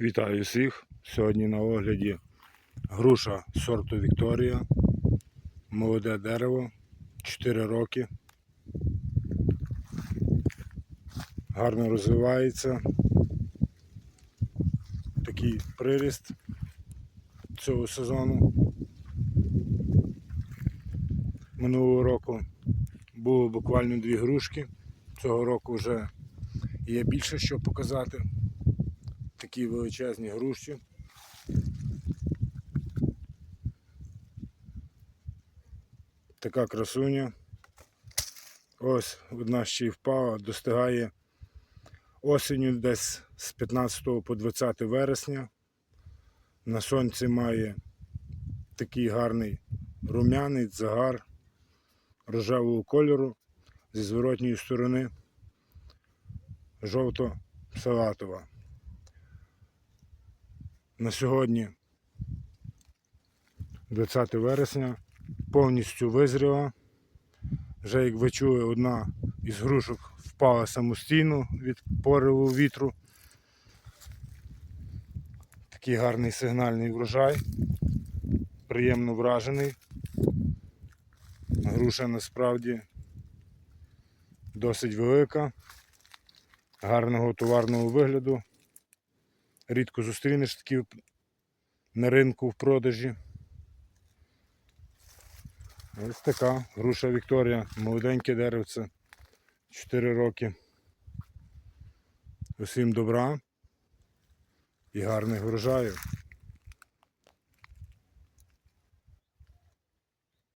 Вітаю всіх. Сьогодні на огляді груша сорту Вікторія. Молоде дерево, 4 роки. Гарно розвивається. Такий приріст цього сезону. Минулого року було буквально дві грушки. Цього року вже є більше що показати такі величезні груші. Така красуня. Ось одна ще й впала, достигає осінню десь з 15 по 20 вересня. На сонці має такий гарний рум'яний загар рожевого кольору зі зворотньої сторони жовто-салатова. На сьогодні 20 вересня повністю визріла. Вже, як ви чули, одна із грушок впала самостійно від пориву вітру. Такий гарний сигнальний врожай. Приємно вражений. Груша насправді досить велика, гарного товарного вигляду. Рідко зустрінеш такі на ринку в продажі. Ось така груша Вікторія, молоденьке деревце, 4 роки. Усім добра і гарних врожаїв.